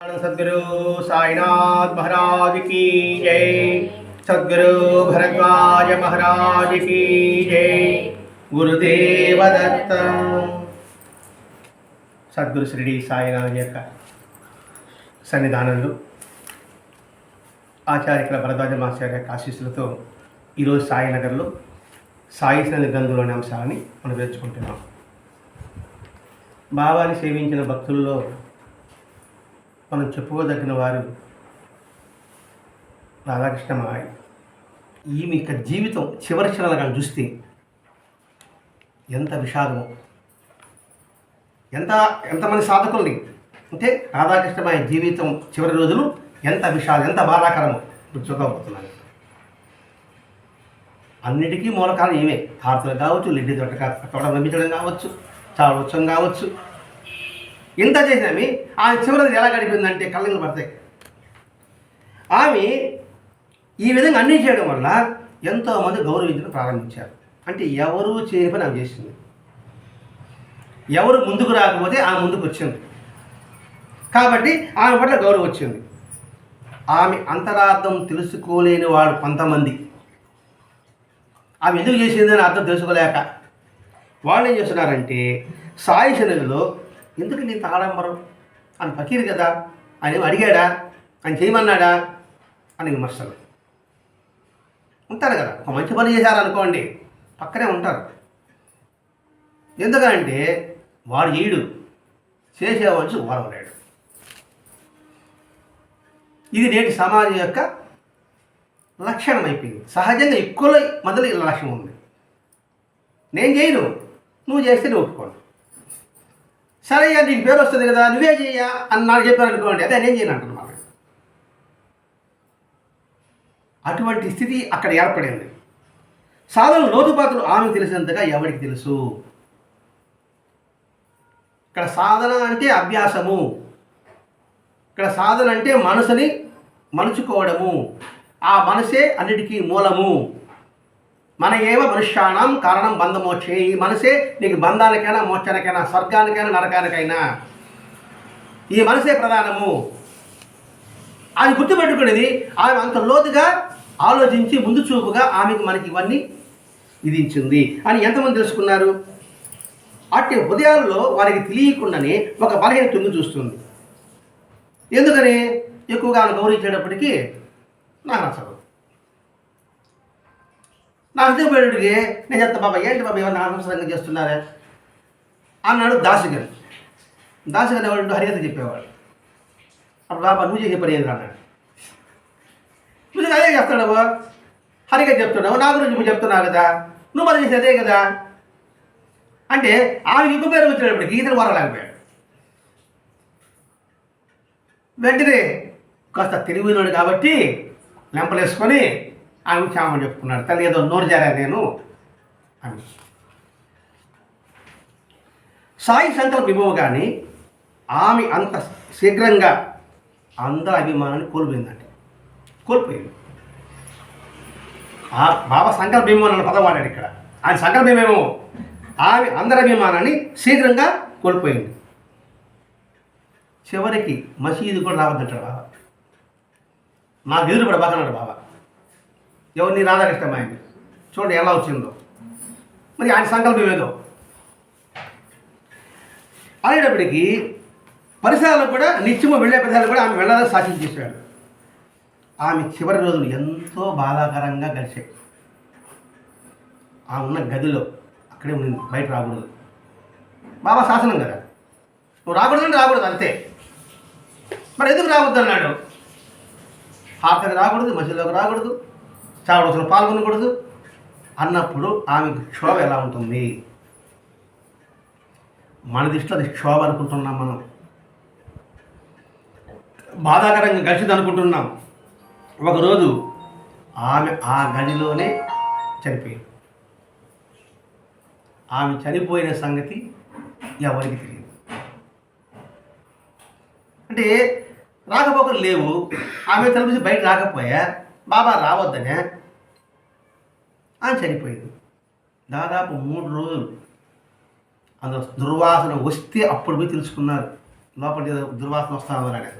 సద్గురు సాయినాథ్ మహారాజ్ కీ జై సద్గురు భరద్వాజ మహారాజ్ కీ జై గురుదేవదత్త సద్గురు శ్రీడి సాయినాథ్ యొక్క సన్నిధానంలో ఆచార్యకుల భరద్వాజ మాస్టర్ యొక్క ఆశీస్సులతో ఈరోజు సాయినగర్లో సాయి సన్నిధి గ్రంథంలోని అంశాలని మనం నేర్చుకుంటున్నాం. బాబాని సేవించిన భక్తుల్లో మనం చెప్పుకోదగిన వారు రాధాకృష్ణ మాయ ఈమె యొక్క జీవితం చివరి క్షణాలు కానీ చూస్తే ఎంత విషాదమో. ఎంత ఎంతమంది సాధకుల్ని. అంటే రాధాకృష్ణమాయ జీవితం చివరి రోజులు ఎంత విషాదం ఎంత బాధాకరమో ఇప్పుడు చూడబోతున్నాను. అన్నిటికీ మూల కారణం ఈమె కావచ్చు లిడ్డి తోట తోట నమ్మించడం కావచ్చు చావడం కావచ్చు ఇంత చేసినవి ఆమె? చివరిది ఎలా గడిపిందంటే కళ్ళంగా పడతాయి. ఆమె ఈ విధంగా అన్నీ చేయడం వల్ల ఎంతోమంది గౌరవించడం ప్రారంభించారు. అంటే ఎవరు చేయని పని ఆమె చేసింది. ఎవరు ముందుకు రాకపోతే ఆమె ముందుకు వచ్చింది. కాబట్టి ఆమె పట్ల గౌరవం వచ్చింది. ఆమె అంతరార్థం తెలుసుకోలేని వాడు కొంతమంది. ఆమె ఎందుకు చేసిందని అర్థం తెలుసుకోలేక వాళ్ళు ఏం చేస్తున్నారంటే సాయి శనులలో ఎందుకు నీ ఆడంబరం అని ఫకీర్ కదా ఆయన అడిగాడా ఆయన చేయమన్నాడా? అని విమర్శలు. ఉంటారు కదా ఒక మంచి పని చేశారనుకోండి పక్కనే ఉంటారు. ఎందుకంటే వాడు ఈడు చేసేవాడు ఓరవలేడు ఇది నేటి సమాజం యొక్క లక్షణం అయిపోయింది. సహజంగా ఎక్కువ మొదలు ఇలా లక్ష్యం ఉంది. నేను చేయను నువ్వు చేస్తే నువ్వు ఒప్పుకోను. సరే అయ్యా నీకు పేరు వస్తుంది కదా నువ్వే చెయ్యా అని నాకు చెప్పారు అనుకోండి అదే నేను చేయను అంటున్నాను అటువంటి స్థితి అక్కడ ఏర్పడింది. సాధన లోతుపాతులు ఆమెకు తెలిసినంతగా ఎవరికి తెలుసు? ఇక్కడ సాధన అంటే అభ్యాసము. ఇక్కడ సాధన అంటే మనసుని మలుచుకోవడము. ఆ మనసే అన్నిటికీ మూలము. మన ఏవ మనుష్యానం కారణం బంధమోక్షే. ఈ మనసే నీకు బంధానికైనా మోక్షానికైనా స్వర్గానికైనా నరకానికైనా. ఈ మనసే ప్రధానము. అది గుర్తుపెట్టుకునేది ఆమె అంత లోతుగా ఆలోచించి ముందు చూపుగా ఆమెకు మనకి ఇవన్నీ విధించింది. అని ఎంతమంది తెలుసుకున్నారు? అట్టి ఉదయాల్లో వారికి తెలియకుండానే ఒక బలహీన తొంగి చూస్తుంది. ఎందుకని? ఎక్కువగా ఆమె గౌరవించేటప్పటికీ నాకు నచ్చదు నా నేను చెప్తా బాబా ఏంటి బాబా ఏమన్నా అనవసరంగా చేస్తున్నారే? అన్నాడు దాసుగారు. దాసుగారు ఎవరు హరికథ చెప్పేవాడు. అప్పుడు బాబా నువ్వు చేసే పని ఏంటి అన్నాడు. నువ్వు అదే చేస్తున్నావు హరికథ చెప్తున్నావు నా గురించి నువ్వు చెప్తున్నావు కదా. నువ్వు మరి చేసి అదే కదా. అంటే ఆమె ఇంకో పేరు వచ్చినప్పటికి ఈతను వరలేకపోయాడు వెంటనే కాస్త తెలివినాడు కాబట్టి లెంపలేసుకొని ఆమె క్షేమం చెప్పుకున్నాడు. తల్లి ఏదో నోరు జారా నేను అని. సాయి శంకర్ విభవ కానీ ఆమె అంత శీఘ్రంగా అందరి అభిమానాన్ని కోల్పోయిందండి. కోల్పోయింది. ఆ బాబా సంకల్ప అన్న పదం వాడాడు ఇక్కడ. ఆయన సంకల్పమేమో ఆమె అందరి అభిమానాన్ని శీఘ్రంగా కోల్పోయింది. చివరికి మసీదు కూడా రావద్దంటాడు బాబా. నాకు ఎదురు కూడా బాగా బాబా. ఎవరిని ఆయన చూడండి ఎలా వచ్చిందో. మరి ఆయన సంకల్పం ఏదో. అనేటప్పటికీ పరిసరాలకు కూడా నిత్యము వెళ్ళే ప్రదేశాలు కూడా ఆమె వెళ్ళాలని సాక్షి చేశాడు. ఆమె చివరి రోజులు ఎంతో బాధాకరంగా గడిచాయి. ఆమె ఉన్న గదిలో అక్కడే ఉండింది బయట రాకూడదు. బాబా శాసనం కదా. నువ్వు రాకూడదు రాకూడదు అంతే. మరి ఎందుకు రావద్దు అన్నాడు హార్తకి రాకూడదు మధ్యలోకి రాకూడదు. చావడసలు పాల్గొనకూడదు. అన్నప్పుడు ఆమె క్షోభ ఎలా ఉంటుంది? మన దృష్టిలో అది క్షోభ అనుకుంటున్నాం మనం. బాధాకరంగా గడిచింది అనుకుంటున్నాం. ఒకరోజు ఆమె ఆ గదిలోనే చనిపోయింది. ఆమె చనిపోయిన సంగతి ఎవరికి తెలియదు. అంటే రాకపోకలు లేవు. ఆమె తలపించి బయట రాకపోయా? బాబా రావద్దనే ఆమె చనిపోయింది దాదాపు మూడు రోజులు అందులో దుర్వాసన వస్తే అప్పుడు పోయి తెలుసుకున్నారు. లోపల దుర్వాసన వస్తా అనేది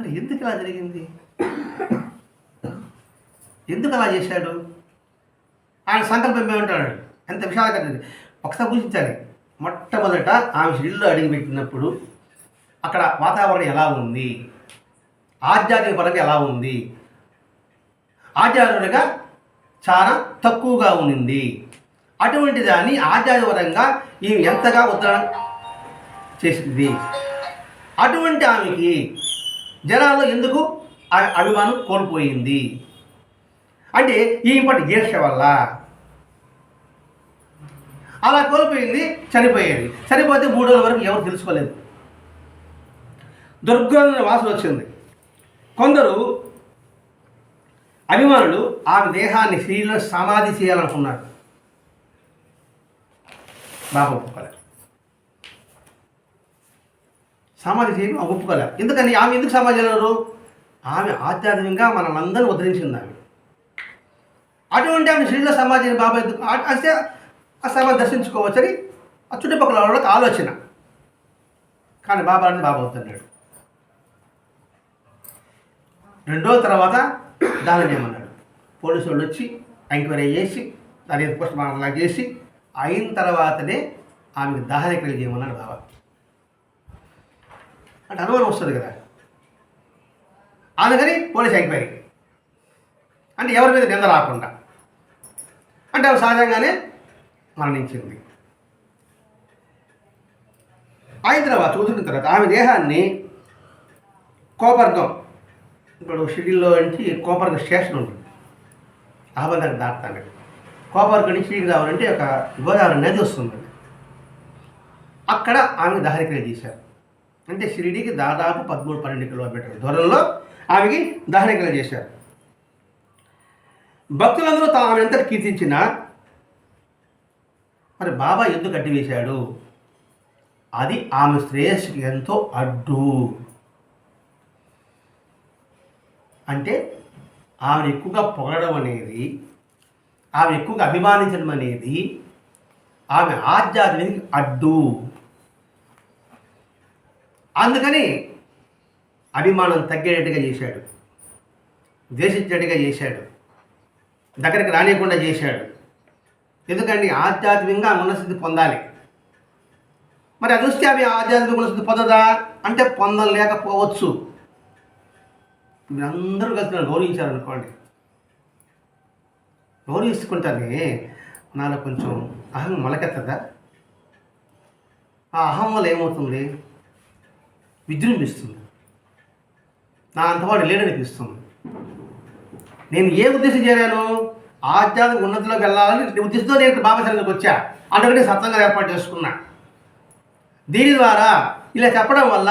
మరి ఎందుకు ఇలా జరిగింది? ఎందుకు అలా చేశాడు? ఆయన సంకల్పం ఏమంటాడు? ఎంత విశాలంగా ఒకసారి పూజించాలి మొట్టమొదట ఆమె ఇల్లు అడిగిపెట్టినప్పుడు అక్కడ వాతావరణం ఎలా ఉంది? ఆధ్యాత్మిక పరంగా ఎలా ఉంది? ఆధ్యాత్మికంగా చాలా తక్కువగా ఉన్నింది. అటువంటి దాన్ని ఆధ్యాత్మికపరంగా ఈమె ఎంతగా ఉత్తరం చేసింది? అటువంటి ఆమెకి జనాల్లో ఎందుకు అభిమానం కోల్పోయింది? అంటే ఈ పట్టి ఈర్ష వల్ల. అలా కోల్పోయింది చనిపోయేది. చనిపోతే మూడు రోజుల వరకు ఎవరు తెలుసుకోలేదు. దుర్గంధ వాసన వచ్చింది. కొందరు అభిమానులు ఆమె దేహాన్ని శ్రీలో సమాధి చేయాలనుకున్నారు. బాబా ఒప్పుకోలేదు సమాధి చేయడం ఆమె ఒప్పుకోలేదు ఎందుకని? ఆమె ఎందుకు సమాధి చేయలేరు ఆమె ఆధ్యాత్మికంగా మనల్ని ఉద్ధరించింది ఆమె. అటువంటి ఆమె శ్రీల సమాధిని బాబా ఎందుకు? ఆ- అయితే ఆ సమాధి దర్శించుకోవచ్చని ఆ చుట్టుపక్కల వాళ్ళకి ఆలోచన. కానీ బాబా అనేది బాబా అవుతున్నాడు. రెండో తర్వాత దానిని ఏమన్నాడు? పోలీసు వాళ్ళు వచ్చి ఎంక్వైరీ చేసి దాని పోస్ట్ మార్టం లాగా చేసి అయిన తర్వాతనే ఆమెకు దాహరికలు చేయమన్నాడు బాబా అంటే అనుమానం వస్తుంది కదా. అందుకని పోలీస్ ఎంక్వైరీ. అంటే ఎవరి మీద నింద రాకుండా. అంటే ఆమె సహజంగానే మరణించింది. అయిన తర్వాత చూసిన తర్వాత ఆమె దేహాన్ని కోపర్గం ఇప్పుడు షిడిల్లో నుంచి కోపర్గం స్టేషన్ ఉంటుంది. అహ్మదాబాద్ దాటుతాను. కోపర్గం నుంచి షిడికి రావాలంటే ఒక గోదావరి నది వస్తుంది అక్కడ ఆమె దహనక్రియ చేశారు అంటే షిరిడీకి దాదాపు పదమూడు పన్నెండు కిలోమీటర్ల దూరంలో ఆమెకి దహనక్రియ చేశారు. భక్తులందరూ తా- ఆమె ఎంత కీర్తించిన మరి బాబా ఎందుకు కట్టివేశాడు అది ఆమె శ్రేయస్సుకి ఎంతో అడ్డు. అంటే ఆమె ఎక్కువగా పొగడడం అనేది ఆమె ఎక్కువగా అభిమానించడం అనేది ఆమె ఆధ్యాత్మిక అడ్డు. అందుకని అభిమానం తగ్గేటట్టుగా చేశాడు. ద్వేషించేట్టుగా చేశాడు. దగ్గరికి రానియకుండా చేశాడు. ఎందుకంటే ఆధ్యాత్మికంగా ఉన్నస్థితి పొందాలి. మరి అదృష్టి ఆమె అవి ఆధ్యాత్మిక ఉన్నస్థితి పొందదా? అంటే పొందలేకపోవచ్చు. మీరందరూ కలిసి నన్ను గౌరవించారనుకోండి. గౌరవించుకుంటానే నాలో కొంచెం అహం మొలకెత్తదా? ఆ అహం వల్ల ఏమవుతుంది? విజృంభిస్తుంది. నా అంతవాడు లేడనిపిస్తుంది. నేను ఏ ఉద్దేశం చేరాను? ఆధ్యాత్మిక ఉన్నతిలోకి వెళ్ళాలని ఉద్దేశంతో నేను ఇక్కడ వచ్చా. అందుకని సత్సంగా ఏర్పాటు చేసుకున్నా. దీని ద్వారా ఇలా చెప్పడం వల్ల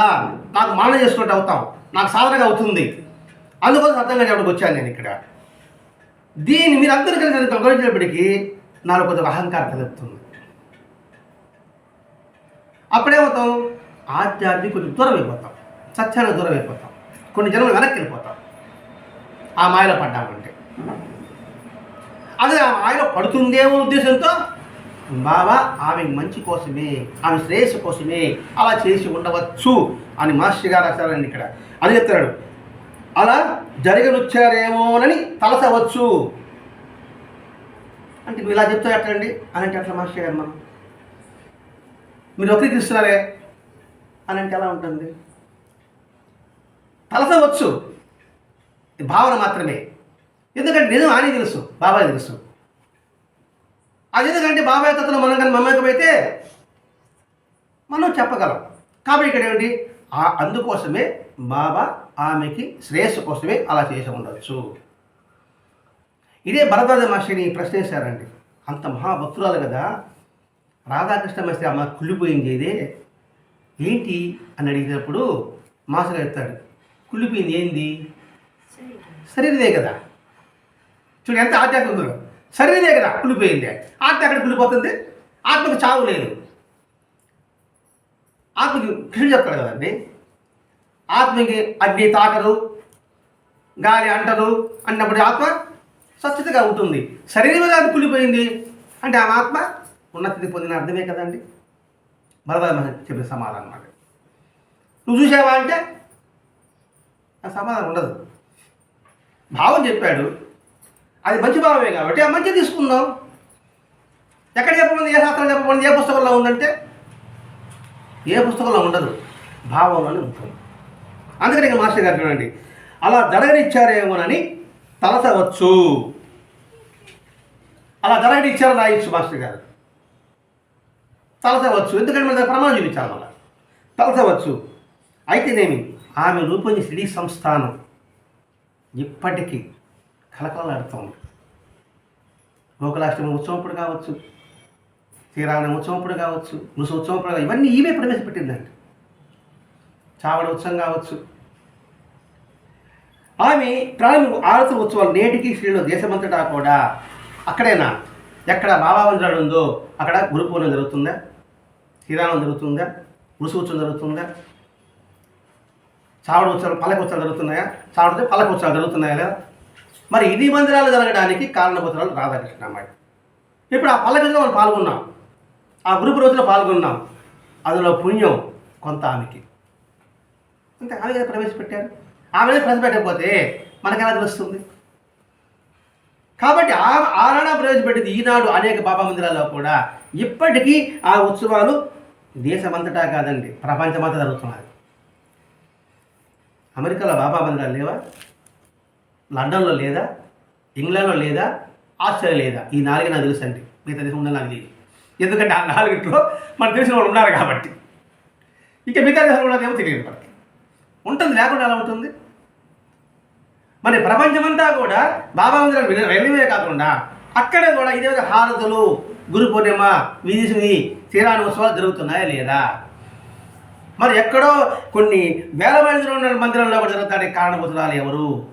నాకు మాన చేసుకుంటూ అవుతాం. నాకు సాధనగా అవుతుంది. అందుకోసం అర్థం చెప్పడానికి వచ్చాను నేను ఇక్కడ. దీన్ని మీరు అందరూ కలిసి నేను గౌరవించినప్పటికీ నాలో కొద్దిగా అహంకారం కలుగుతుంది అప్పుడేమవుతాం ఆధ్యాత్మిక కొంచెం దూరం అయిపోతాం. సత్యానికి దూరం అయిపోతాం. కొన్ని జన్మలు వెనక్కి వెళ్ళిపోతాం. ఆ మాయలో పడ్డామంటే. అదే ఆ మాయలో పడుతుందేమో ఉద్దేశంతో బాబా ఆమె మంచి కోసమే ఆమె శ్రేయస్సు కోసమే అలా చేసి ఉండవచ్చు అని మాస్టర్ గారు రాశారండి ఇక్కడ. అది చెప్తున్నాడు. అలా జరగనొచ్చారేమోనని తలసవచ్చు. అంటే మీరు ఇలా చెప్తే ఎట్లండి అని అంటే అట్లా మాస్టర్ గారు మనం మీరు వక్రీకరిస్తున్నారే అని అంటే ఎలా ఉంటుంది? తలసవచ్చు. భావన మాత్రమే. ఎందుకంటే నిజం అని తెలుసు బాబాయ్ తెలుసు. అది ఎందుకంటే బాబాయ్ తత్వం మనం కానీ మమేకమైతే మనం చెప్పగలం. కాబట్టి ఇక్కడ ఏమిటి? అందుకోసమే బాబా ఆమెకి శ్రేయస్సు కోసమే అలా చేసి ఉండవచ్చు ఇదే భరద్వాజ మహర్షిని ప్రశ్నించారండి అంత మహాభక్తురాలు కదా. రాధాకృష్ణ మహర్షి అమ్మ కుళ్ళిపోయింది ఇదే. ఏంటి అని అడిగినప్పుడు మాస్టర్ చెప్తాడు కుళ్ళిపోయింది ఏంది? శరీరదే కదా. చూడు ఎంత ఆధ్యాత్మిక ఉందో. శరీరదే కదా కుళ్ళిపోయింది. ఆత్మ ఎక్కడ కుళ్ళిపోతుంది? ఆత్మకు చావు లేదు. ఆత్మకి కృషి చెప్తాడు కదండి. ఆత్మకి అగ్ని తాకదు గాలి అంటదు అన్నప్పుడు ఆత్మ స్వచ్ఛతగా ఉంటుంది. శరీరమే అది కూలిపోయింది అంటే ఆ ఆత్మ ఉన్నతిని పొందిన అర్థమే కదండి. మరొక చెప్పిన సమాధానం అన్నమాట. నువ్వు చూసావా అంటే ఆ సమాధానం ఉండదు. భావం చెప్పాడు. అది మంచి భావమే కాబట్టి ఆ మంచి తీసుకుందాం. ఎక్కడ చెప్పమంది ఏ శాస్త్రం చెప్పమంది ఏ పుస్తకంలో ఉందంటే ఏ పుస్తకంలో ఉండదు. భావంలోనే ఉంటుంది. అందుకని ఇక మాస్టర్ గారు చూడండి. అలా జరగనిచ్చారేమోనని తలసవచ్చు అలా జరగనిచ్చారు రాయొచ్చు మాస్టర్ గారు. తలసవచ్చు ఎందుకంటే మన ప్రమాణం చూపించాలి మళ్ళా. తలసవచ్చు అయితేనేమి ఆమె రూపొందించిన ఇడీ సంస్థానం ఇప్పటికీ కలకలాడుతోంది గోకులాష్టమి ఉత్సవప్పుడు కావచ్చు శ్రీరామ ఉత్సవప్పుడు కావచ్చు ముసు ఉత్సవప్పుడు ఇవన్నీ ఈమె ప్రవేశపెట్టిందండి. చావడ ఉత్సవం కావచ్చు. ఆమె ప్రారంభ ఆరత ఉత్సవాలు నేటికి శ్రీలో దేశమంతటా కూడా అక్కడేనా? ఎక్కడ బాబావంతుడు ఉందో అక్కడ గురు పూర్ణం జరుగుతుందా? శ్రీరామం జరుగుతుందా? ముసు ఉత్సవం జరుగుతుందా? చావడ ఉత్సవాలు పల్లక ఉత్సవాలు జరుగుతున్నాయా? చావడ పల్లక ఉత్సవాలు జరుగుతున్నాయా మరి ఇది మందిరాలు జరగడానికి కారణపుత్రాలు రాధాకృష్ణ అమ్మాయి. ఇప్పుడు ఆ పల్లకలో మనం పాల్గొన్నాం. ఆ గ్రూప్ రోజులో పాల్గొన్నాం. అందులో పుణ్యం కొంత ఆమెకి. అంటే ఆమె కదా ప్రవేశపెట్టారు. ఆమె ప్రవేశపెట్టకపోతే మనకు ఎలా తెలుస్తుంది? కాబట్టి ఆ ఆనాడ ప్రవేశపెట్టింది ఈనాడు అనేక బాబా మందిరాల్లో కూడా. ఇప్పటికీ ఆ ఉత్సవాలు దేశమంతటా కాదండి ప్రపంచమంతా జరుగుతున్నది అమెరికాలో బాబా మందిరాలు లేవా? లండన్లో లేదా? ఇంగ్లాండ్లో లేదా? ఆస్ట్రేలియా లేదా? ఈ నాలుగే నాకు తెలుసు అండి మిగతా దేశం ఉందని నాకు తెలియదు. ఎందుకంటే ఆ నాలుగిట్లో మన తెలిసిన వాళ్ళు ఉన్నారు కాబట్టి. ఇక మిగతా దేశంలో ఉన్నదేమో తెలియదు ఉంటుంది లేకుండా ఎలా ఉంటుంది? మరి ప్రపంచమంతా కూడా బాబా మందిరం వెళ్ళ- కాకుండా అక్కడే కూడా ఇదే హారతులు గురు పూర్ణిమ విధిసి శ్రీరామ ఉత్సవాలు జరుగుతున్నాయా లేదా? మరి ఎక్కడో కొన్ని వేల మందిలో ఉన్న మందిరంలో కూడా జరుగుతానికి కారణభూతురాలు ఎవరు?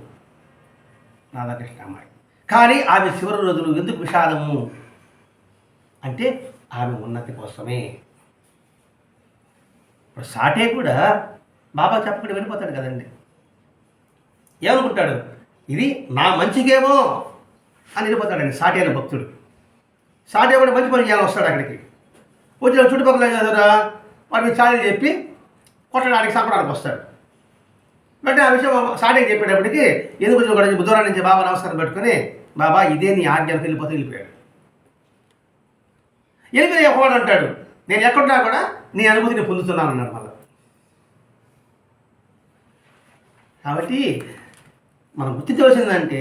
రాధాకృష్ణ అమ్మాయి కానీ ఆమె చివరి రోజులు ఎందుకు విషాదము? అంటే ఆమె ఉన్నతి కోసమే. ఇప్పుడు సాటే కూడా బాబా చెప్పకుండా వెళ్ళిపోతాడు కదండి. ఏమనుకుంటాడు? ఇది నా మంచికేమో అని వెళ్ళిపోతాడండి సాటి అయిన భక్తుడు. సాటి కూడా మంచి పని చేయాలని వస్తాడు అక్కడికి. వచ్చిన చుట్టుపక్కల చదువురా వాడిని చాలి చెప్పి కొట్టడానికి చంపడానికి వస్తాడు. అంటే ఆ విషయం సాటికి చెప్పేటప్పటికి ఎందుకు వచ్చిన కూడా బుధవారం నుంచి బాబా నమస్కారం పెట్టుకుని బాబా ఇదే నీ ఆజ్ఞలకు వెళ్ళిపోతే వెళ్ళిపోయాడు. వెళ్ళిపోయి ఒకవాడు అంటాడు నేను ఎక్కడున్నా కూడా నీ అనుభూతిని పొందుతున్నాను అన్నాడు మళ్ళీ కాబట్టి మనం గుర్తించవలసిందంటే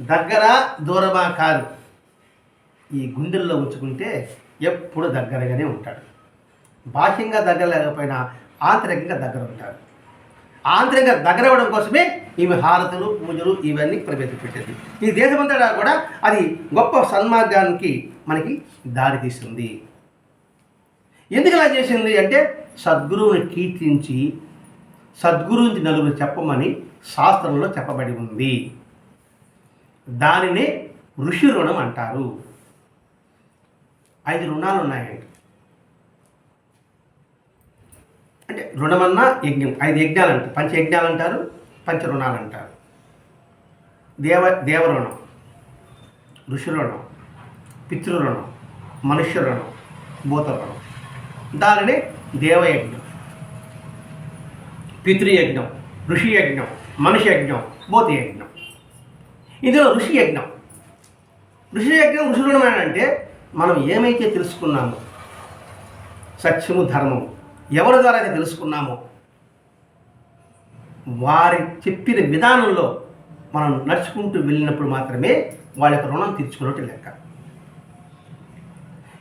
దగ్గర దూరమా కాదు. ఈ గుండెల్లో ఉంచుకుంటే ఎప్పుడు దగ్గరగానే ఉంటాడు. బాహ్యంగా దగ్గర లేకపోయినా ఆంతరికంగా దగ్గర ఉంటాడు. ఆంతరికంగా దగ్గర అవ్వడం కోసమే ఈమె హారతులు పూజలు ఇవన్నీ ప్రవేశపెట్టేది. ఈ దేశమంతటా కూడా అది గొప్ప సన్మార్గానికి మనకి దారి తీస్తుంది ఎందుకు ఇలా చేసింది అంటే సద్గురువుని కీర్తించి సద్గురించి నలుగురు చెప్పమని శాస్త్రంలో చెప్పబడి ఉంది. దానినే ఋషి రుణం అంటారు. ఐదు రుణాలు ఉన్నాయండి. అంటే రుణమన్నా యజ్ఞం ఐదు యజ్ఞాలు అంటారు పంచ యజ్ఞాలు అంటారు పంచ రుణాలు అంటారు దేవ దేవరుణం ఋషి రుణం పితృరుణం మనుష్య రుణం భూత రుణం. దానినే దేవయజ్ఞం. పితృయజ్ఞం ఋషి యజ్ఞం మనిషి యజ్ఞం భూత యజ్ఞం ఇందులో ఋషి యజ్ఞం ఋషి యజ్ఞం ఋషులమైన అంటే మనం ఏమైతే తెలుసుకున్నామో సత్యము ధర్మము ఎవరి ద్వారా అయితే తెలుసుకున్నామో వారి చెప్పిన విధానంలో మనం నడుచుకుంటూ వెళ్ళినప్పుడు మాత్రమే వాళ్ళ యొక్క రుణం తీర్చుకున్నట్టు లెక్క.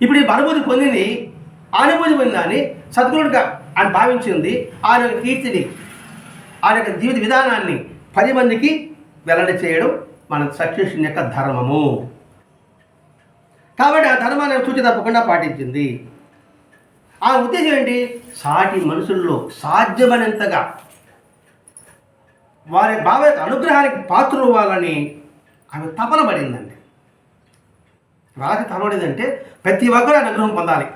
ఇప్పుడు ఈ అనుభూతి పొందింది అనుభూతి పొందిందని సద్గురుడిగా ఆయన భావించింది. ఆయన యొక్క కీర్తిని ఆయన యొక్క జీవిత విధానాన్ని పది మందికి వెల్లడి చేయడం మన సక్సెషన్ యొక్క ధర్మము. కాబట్టి ఆ ధర్మాన్ని సూచి తప్పకుండా పాటించింది. ఆ ఉద్దేశం ఏంటి? సాటి మనుషుల్లో సాధ్యమైనంతగా వారి భావ యొక్క అనుగ్రహానికి పాత్రవ్వాలని ఆమె తపన పడిందండి. రాజు తలవడేదంటే ప్రతి ఒక్కరు అనుగ్రహం పొందాలి.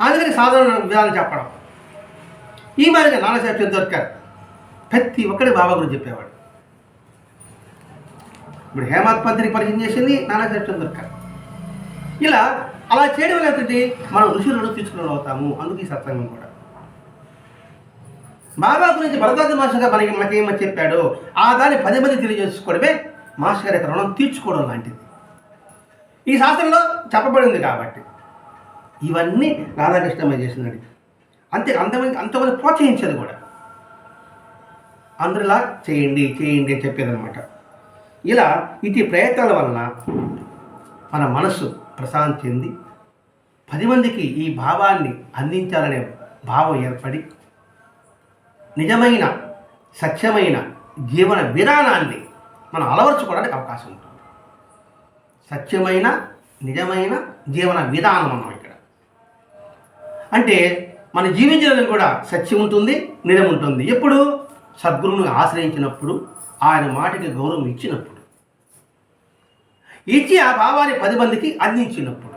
అందుకని సాధారణ విధానం చెప్పడం. ఈ మాదిరిగా నానాసాహెబ్ చందోర్కర్ ప్రతి ఒక్కడి బాబా గురించి చెప్పేవాడు. ఇప్పుడు హేమత్ పంత్రి పరిచయం చేసింది నానాసాహెబ్ చందోర్కర్ ఇలా అలా చేయడం వల్ల ఏంటంటే మనం ఋషులను తీసుకుని అవుతాము. అందుకు ఈ సత్సంగం కూడా. బాబా గురించి భరద్వాజ మాస్టర్ గారు మనకి మనకేమని చెప్పాడో. ఆ దాన్ని పది మంది తెలియజేసుకోవడమే మాస్టర్ గారి యొక్క రుణం తీర్చుకోవడం లాంటిది. ఈ శాస్త్రంలో చెప్పబడింది కాబట్టి. ఇవన్నీ రాధాకృష్ణమ్మ చేసినాడు అంతే అంతమంది అంతమంది ప్రోత్సహించేది కూడా. అందరిలా చేయండి చేయండి అని చెప్పేదన్నమాట. ఇలా ఇటు ప్రయత్నాల వలన మన మనస్సు ప్రశాంతి చెంది పది మందికి ఈ భావాన్ని అందించాలనే భావం ఏర్పడి నిజమైన సత్యమైన జీవన విధానాన్ని మనం అలవర్చుకోవడానికి అవకాశం ఉంటుంది. సత్యమైన నిజమైన జీవన విధానం అన్నమాట అంటే మన జీవించడానికి కూడా సత్యం ఉంటుంది నిజం ఉంటుంది. ఎప్పుడు? సద్గురువుని ఆశ్రయించినప్పుడు ఆయన మాటకి గౌరవం ఇచ్చినప్పుడు. ఇచ్చి ఆ భావాన్ని పది మందికి అందించినప్పుడు.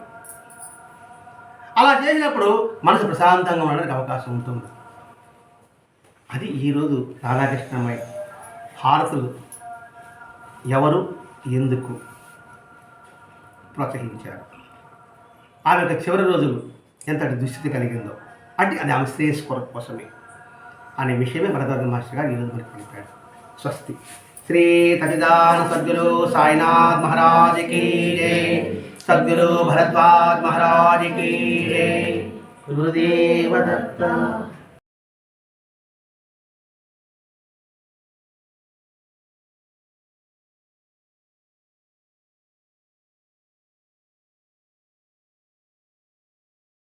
అలా చేసినప్పుడు మనసు ప్రశాంతంగా ఉండడానికి అవకాశం ఉంటుంది. అది ఈరోజు రాధాకృష్ణమయ్య హారతులు ఎవరు ఎందుకు ప్రోత్సహించారు ఆమె యొక్క చివరి రోజులు ఎంతటి దుస్థితి కలిగిందో. అంటే అది ఆమె శ్రేయస్ కొరకు కోసమే. అనే విషయమే వరదాద మాస్టర్ గారు ఈరోజు మనకి తెలిపాడు స్వస్తి. శ్రీ సచిదాన సద్గురు సాయినాథ్ మహారాజ్ కీ జై. సద్గురు భరద్వాజ్ మహారాజ్ కీ జై. గురుదేవ దత్త.